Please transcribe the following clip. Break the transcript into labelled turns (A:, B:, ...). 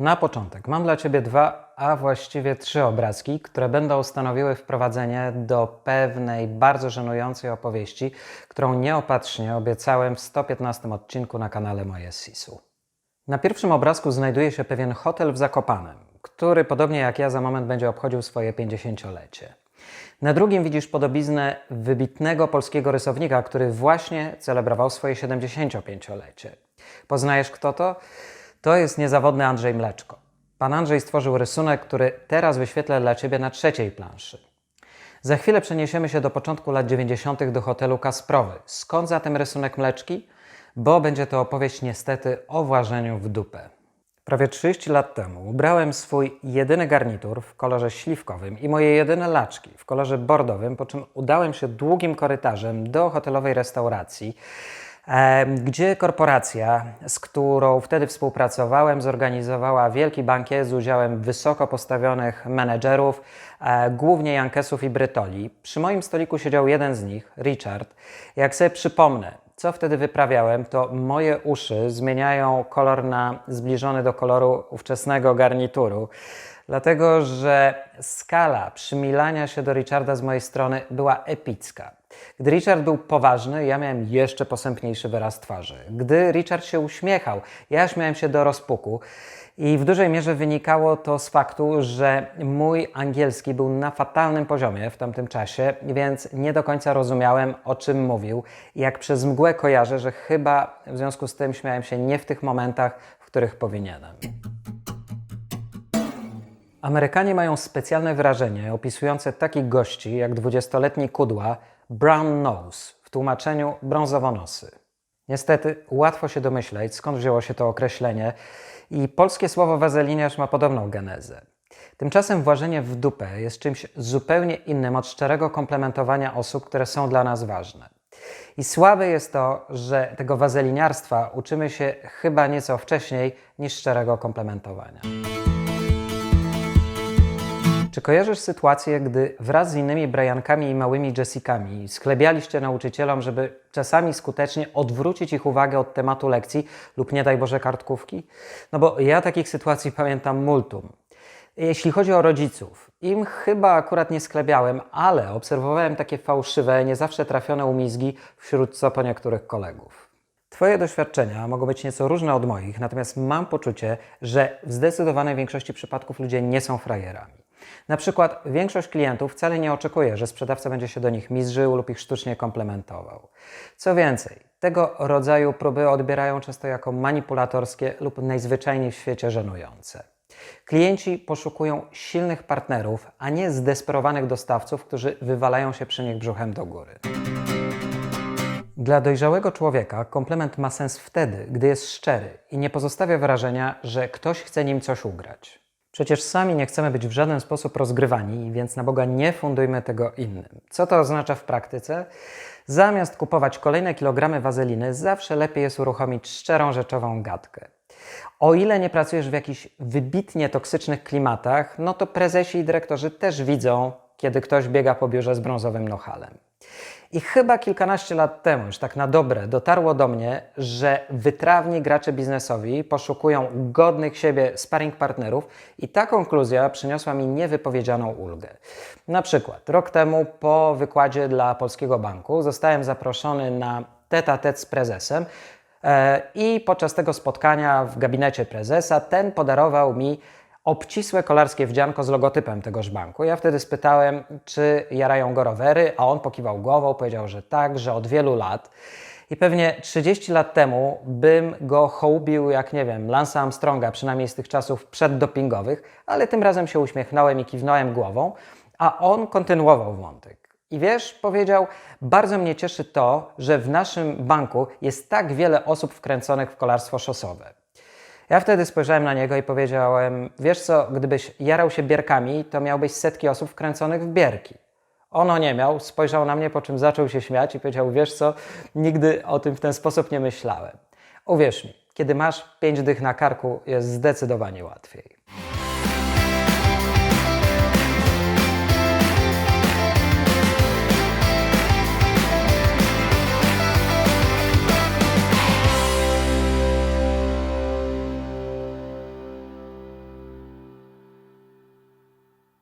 A: Na początek mam dla Ciebie dwa, a właściwie trzy obrazki, które będą stanowiły wprowadzenie do pewnej bardzo żenującej opowieści, którą nieopatrznie obiecałem w 115 odcinku na kanale Moje Sisu. Na pierwszym obrazku znajduje się pewien hotel w Zakopanem, który podobnie jak ja za moment będzie obchodził swoje 50-lecie. Na drugim widzisz podobiznę wybitnego polskiego rysownika, który właśnie celebrował swoje 75-lecie. Poznajesz kto to? To jest niezawodny Andrzej Mleczko. Pan Andrzej stworzył rysunek, który teraz wyświetlę dla Ciebie na trzeciej planszy. Za chwilę przeniesiemy się do początku lat 90. do hotelu Kasprowy. Skąd zatem rysunek Mleczki? Bo będzie to opowieść niestety o włażeniu w dupę. Prawie 30 lat temu ubrałem swój jedyny garnitur w kolorze śliwkowym i moje jedyne laczki w kolorze bordowym, po czym udałem się długim korytarzem do hotelowej restauracji, gdzie korporacja, z którą wtedy współpracowałem, zorganizowała wielki bankiet z udziałem wysoko postawionych menedżerów, e, głównie Jankesów i Brytoli. Przy moim stoliku siedział jeden z nich, Richard. Jak sobie przypomnę, co wtedy wyprawiałem, to moje uszy zmieniają kolor na zbliżony do koloru ówczesnego garnituru. Dlatego, że skala przymilania się do Richarda z mojej strony była epicka. Gdy Richard był poważny, ja miałem jeszcze posępniejszy wyraz twarzy. Gdy Richard się uśmiechał, ja śmiałem się do rozpuku. I w dużej mierze wynikało to z faktu, że mój angielski był na fatalnym poziomie w tamtym czasie, więc nie do końca rozumiałem, o czym mówił. Jak przez mgłę kojarzę, że chyba w związku z tym śmiałem się nie w tych momentach, w których powinienem. Amerykanie mają specjalne wyrażenie opisujące takich gości jak dwudziestoletni kudła brown nose, w tłumaczeniu brązowonosy. Niestety łatwo się domyśleć, skąd wzięło się to określenie i polskie słowo wazeliniarz ma podobną genezę. Tymczasem włażenie w dupę jest czymś zupełnie innym od szczerego komplementowania osób, które są dla nas ważne. I słabe jest to, że tego wazeliniarstwa uczymy się chyba nieco wcześniej niż szczerego komplementowania. Czy kojarzysz sytuację, gdy wraz z innymi Briankami i małymi Jessicami sklebialiście nauczycielom, żeby czasami skutecznie odwrócić ich uwagę od tematu lekcji lub nie daj Boże kartkówki? No bo ja takich sytuacji pamiętam multum. Jeśli chodzi o rodziców, im chyba akurat nie sklebiałem, ale obserwowałem takie fałszywe, nie zawsze trafione umizgi wśród co po niektórych kolegów. Twoje doświadczenia mogą być nieco różne od moich, natomiast mam poczucie, że w zdecydowanej większości przypadków ludzie nie są frajerami. Na przykład większość klientów wcale nie oczekuje, że sprzedawca będzie się do nich mizrzył lub ich sztucznie komplementował. Co więcej, tego rodzaju próby odbierają często jako manipulatorskie lub najzwyczajniej w świecie żenujące. Klienci poszukują silnych partnerów, a nie zdesperowanych dostawców, którzy wywalają się przy nich brzuchem do góry. Dla dojrzałego człowieka komplement ma sens wtedy, gdy jest szczery i nie pozostawia wrażenia, że ktoś chce nim coś ugrać. Przecież sami nie chcemy być w żaden sposób rozgrywani, więc na Boga nie fundujmy tego innym. Co to oznacza w praktyce? Zamiast kupować kolejne kilogramy wazeliny, zawsze lepiej jest uruchomić szczerą rzeczową gadkę. O ile nie pracujesz w jakichś wybitnie toksycznych klimatach, no to prezesi i dyrektorzy też widzą, kiedy ktoś biega po biurze z brązowym nohalem. I chyba kilkanaście lat temu, już tak na dobre, dotarło do mnie, że wytrawni gracze biznesowi poszukują godnych siebie sparring partnerów i ta konkluzja przyniosła mi niewypowiedzianą ulgę. Na przykład rok temu po wykładzie dla Polskiego Banku zostałem zaproszony na tete z prezesem e, i podczas tego spotkania w gabinecie prezesa ten podarował mi obcisłe kolarskie wdzianko z logotypem tegoż banku. Ja wtedy spytałem, czy jarają go rowery, a on pokiwał głową, powiedział, że tak, że od wielu lat. I pewnie 30 lat temu bym go hołbił jak, nie wiem, Lance'a Armstronga, przynajmniej z tych czasów przeddopingowych, ale tym razem się uśmiechnąłem i kiwnąłem głową, a on kontynuował wątek. I wiesz, powiedział, bardzo mnie cieszy to, że w naszym banku jest tak wiele osób wkręconych w kolarstwo szosowe. Ja wtedy spojrzałem na niego i powiedziałem: Wiesz co, gdybyś jarał się bierkami, to miałbyś setki osób wkręconych w bierki. Ono nie miał, spojrzał na mnie, po czym zaczął się śmiać i powiedział: Wiesz co, nigdy o tym w ten sposób nie myślałem. Uwierz mi, kiedy masz pięć dych na karku, jest zdecydowanie łatwiej.